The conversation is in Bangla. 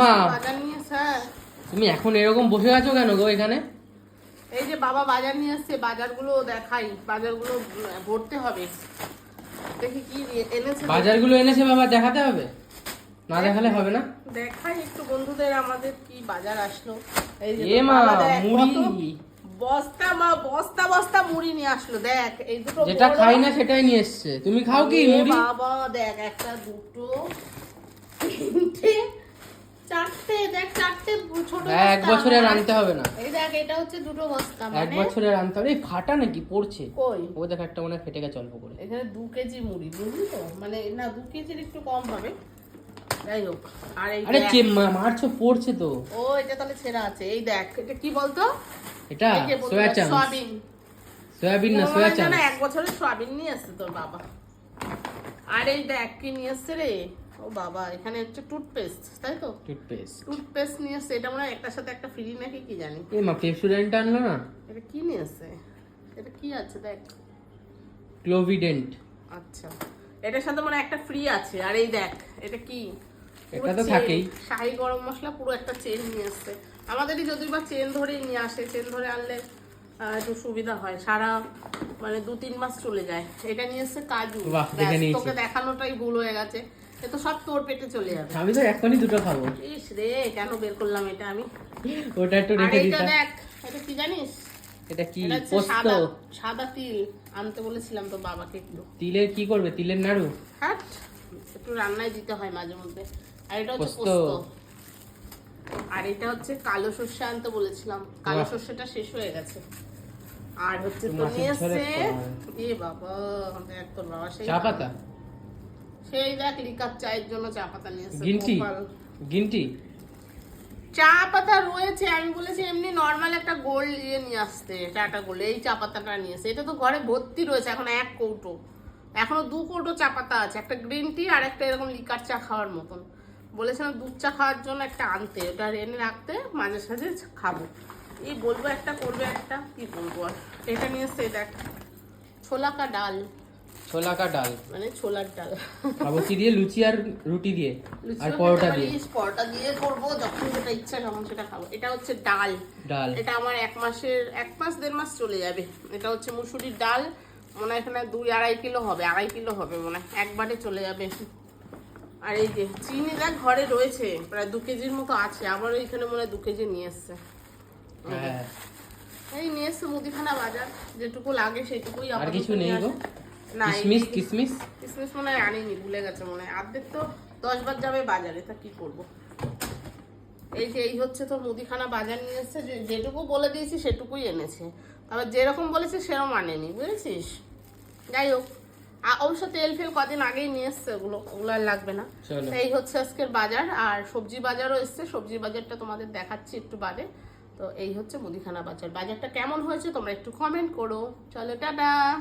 মা। বাজার নিয়ে স্যার তুমি এখন এরকম বসে আছো কেন গো এখানে? এই যে বাবা বাজার নিয়ে এসছে বাজারগুলো দেখাই বাজারগুলো ভরতে হবে। দেখি কি এনেছে। বাজারগুলো এনেছে বাবা দেখাতে হবে? না দেখালে হবে না? দেখাই একটু বন্ধুদের আমাদের কি বাজার আসলো। এই যে এ মা মুড়ি। বস্তা মা বস্তা বস্তা মুড়ি নিয়ে আসলো। দেখ এই দুটো যেটা খাই না সেটাই নিয়ে এসছে। তুমি খাও কি মুড়ি? বাবা দেখ একটা দুটো তিনটে চারটে দেখ চারটে ছোট এক আনতে হবে না। এই দেখ এটা হচ্ছে দুটো বস্তা এক মানে? বছরের আনতে হবে। এই ফাটা নাকি? পড়ছে। কই? ও দেখ একটা মনে ফেটে গেছে অল্প করে। এখানে দু কেজি মুড়ি বুঝলি তো? মানে না দু কেজির একটু কম হবে। যাই হোক আর এই আরে দেখ, মারছো? পড়ছে তো। ও এটা তাহলে ছেঁড়া আছে। এই দেখ এটা কি বলতো? এটা এই যে চাংস সয়াবিন। সয়াবিন। না মনে হয় এক বছরের সয়াবিন নিয়ে আসছে তোর বাবা। আর এই দেখ কি নিয়ে এসছে রে? ও বাবা এখানে হচ্ছে টুথপেস্ট তাই তো? টুথপেস্ট টুথপেস্ট নিয়ে এসছে এটা মনে হয় একটার সাথে একটা ফ্রি নাকি কি জানি। এই মা পেপসুডেন্ট আনলো না? এটা কি নিয়ে এসছে? এটা কি আছে দেখ। ক্লোভিডেন্ট আচ্ছা। এটার সাথে মানে একটা ফ্রি আছে আর এই দেখ এটা কি? এটা তো থাকেই। শাহি গরম মশলা পুরো একটা চেন নিয়ে আসছে আমাদেরই যদি বা চেন ধরেই নিয়ে আসে চেন ধরে আনলে একটু সুবিধা হয়। সারা মানে দু তিন মাস চলে যায়। এটা নিয়ে এসছে কাজু। তোকে দেখানোটাই ভুল হয়ে গেছে। তো সব তোর পেটে চলে যাবে। আমি তো এখনই দুটো খাব। ইস রে কেন বের করলাম এটা আমি? ওটা একটু আর রেখে দিতাম দেখ এটা কি জানিস? এটা কি? হচ্ছে পোস্ত? সাদা তিল। আনতে বলেছিলাম তো বাবাকে একটু। তিলের কি করবে? তিলের নাড়ু? হাট একটু রান্নায় দিতে হয় মাঝে মধ্যে। আর এটা হচ্ছে পোস্ত। আর এটা হচ্ছে কালো সর্ষে আনতে বলেছিলাম। কালো সর্ষেটা শেষ হয়ে গেছে। আর হচ্ছে তো নিয়ে এসছে এ বাবা দেখ তোর বাবা সেই চা পাতা? সেই দেখ লিকার চায়ের জন্য চা পাতা নিয়ে এসছে গ্রিন টি গ্রিন টি চা পাতা রয়েছে আমি বলেছি এমনি নর্মাল একটা গোল্ড ইয়ে নিয়ে আসতে চাটা গোল্ড এই চা পাতাটা নিয়ে এসে এটা তো ঘরে ভর্তি রয়েছে এখন এক কৌটো। এখনও দু কৌটো চা পাতা আছে একটা গ্রিন টি আর একটা এরকম লিকার চা খাওয়ার মতন। বলেছিলাম দুধ চা খাওয়ার জন্য একটা আনতে ওটা এনে রাখতে মাঝে সাঝে খাব। এই বলব একটা করবে একটা কি বলব আর? এটা নিয়ে এসছে দেখ ছোলা কা ডাল। ছোলা কা ডাল? মানে ছোলার ডাল। খাব কি দিয়ে লুচি আর রুটি দিয়ে আর পরোটা দিয়ে? পরোটা দিয়ে করব যখন যেটা ইচ্ছা তখন সেটা খাব। এটা হচ্ছে ডাল। ডাল। এটা আমার এক মাসের এক মাস দেড় মাস চলে যাবে। এটা হচ্ছে মুসুরির ডাল। মনে হয় এখানে দুই আড়াই কিলো হবে আড়াই কিলো হবে মনে হয়। একবারে চলে যাবে। আর এই যে চিনি দেখ ঘরে রয়েছে প্রায় দু কেজির মতো আছে। আবার এখানে মনে হয় দু কেজি নিয়ে এসছে। হ্যাঁ। এই নিয়ে এসছে মুদিখানা বাজার। যেটুকু লাগে সেটুকুই আর কিছু নেই গো। কিসমিস কিসমিস? কিসমিস মনে হয় আনিনি ভুলে গেছে মনে হয়। আর্ধেক তো দশ বার যাবে বাজারে তা কি করব? এই যে এই হচ্ছে তোর মুদিখানা বাজার নিয়ে এসছে যে- যেটুকু বলে দিয়েছি সেটুকুই এনেছে। আবার যেরকম বলেছে সেরকম আনেনি বুঝেছিস? যাই হোক আ- অবশ্য তেল ফেল কদিন আগেই নিয়ে এসছে ওগুলো ওগুলো আর লাগবে না। এই হচ্ছে আজকের বাজার আর সবজি বাজারও এসছে সবজি বাজারটা তোমাদের দেখাচ্ছি একটু বাদে। তো এই হচ্ছে মুদিখানা বাজার। বাজারটা কেমন হয়েছে তোমরা একটু কমেন্ট করো। চলো টাটা!